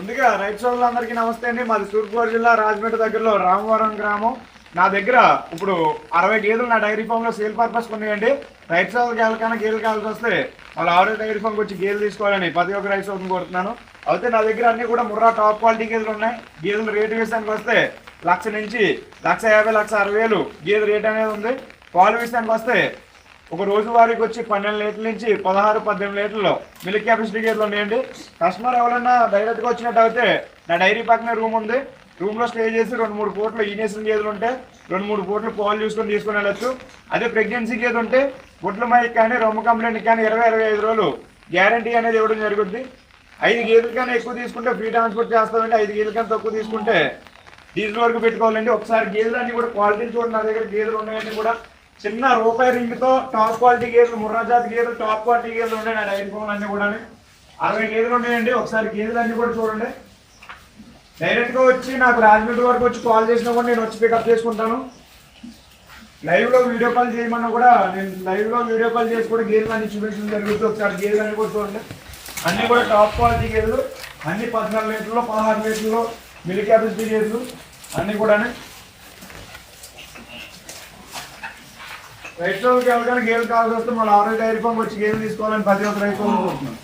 ముందుగా రైతు సోదరులందరికీ నమస్తే అండి. మాది తూర్పుగోదావరి జిల్లా రాజమండ్రి దగ్గరలో రామవరం గ్రామం. నా దగ్గర ఇప్పుడు అరవై గేదెలు నా డైరీ ఫామ్లో సేల్ పర్పస్ ఉన్నాయండి రైట్ సోదరు గేలకైనా గేలు కావాల్సి వస్తే వాళ్ళ ఆరో డైరీ ఫామ్కి వచ్చి గేదెలు తీసుకోవాలని ప్రతి ఒక్క రైట్ సోదరుని కోరుతున్నాను. అయితే నా దగ్గర అన్ని కూడా ముర్రా టాప్ క్వాలిటీ గేదెలు ఉన్నాయి. గేదెలు రేటు విషయానికి వస్తే లక్ష నుంచి లక్ష యాభై లక్ష అరవై వేలు గేదె రేట్ అనేది ఉంది. పాలు విషయానికి వస్తే ఒక రోజు వారికి వచ్చి పన్నెండు లీటర్ల నుంచి పదహారు పద్దెనిమిది లీటర్లు మిల్క్ కెపాసిటీ గేదెలు ఉన్నాయండి. కస్టమర్ ఎవరైనా డైరెక్ట్గా వచ్చినట్టు అయితే నా డైరీ పక్కనే రూమ్ ఉంది. రూమ్లో స్టే చేసి రెండు మూడు పూటలు ఈనేసిన గేదెలు ఉంటే రెండు మూడు పూటలు పాలు చూసుకొని తీసుకుని వెళ్ళచ్చు. అదే ప్రెగ్నెన్సీ గేదె ఉంటే గుడ్ల మైక్ కానీ రొమ్మ కంప్లైంట్ కానీ ఇరవై ఇరవై ఐదు రోజులు గ్యారంటీ అనేది ఇవ్వడం జరుగుద్ది. ఐదు గేదెల కన్నా ఎక్కువ తీసుకుంటే ఫ్రీ ట్రాన్స్పోర్ట్ చేస్తామండి. ఐదు గేదెల కన్నా తక్కువ తీసుకుంటే డీజిల్ వరకు పెట్టుకోవాలండి. ఒకసారి గేదెలు కూడా క్వాలిటీ చూడండి. నా దగ్గర గేదెలు ఉన్నాయని కూడా చిన్న రూపాయి రింగ్తో టాప్ క్వాలిటీ గేదెలు ముర్రా జాతి గేదెలు టాప్ క్వాలిటీ గేదెలు ఉన్నాయి నా డైరీ ఫోన్ అన్ని కూడా అరవై గేదెలు ఉన్నాయండి ఒకసారి గేదెలు అన్ని కూడా చూడండి. డైరెక్ట్గా వచ్చి నాకు రాజమండ్రి వరకు వచ్చి కాల్ చేసినా కూడా నేను వచ్చి పికప్ చేసుకుంటాను. లైవ్లో వీడియో కాల్ చేయమన్నా కూడా నేను లైవ్లో వీడియో కాల్ చేసి కూడా గేదెలు అన్ని చూపించడం జరుగుతుంది. ఒకసారి గేదెలు అన్ని కూడా చూడండి. అన్ని కూడా టాప్ క్వాలిటీ గేదెలు. అన్ని పద్నాలుగు లీటర్లు పదహారు లీటర్లు మిల్క్ క్యాపిసిటీ గేదెలు అన్ని కూడా రైతులకు ఎవరికైనా గేదెలు కావాల్సి వస్తే మళ్ళీ ఆరోగ్య డైరీ ఫామ్ వచ్చి గేదెలు తీసుకోవాలని ప్రతి ఒక్క రైతు కోరుకుంటున్నాను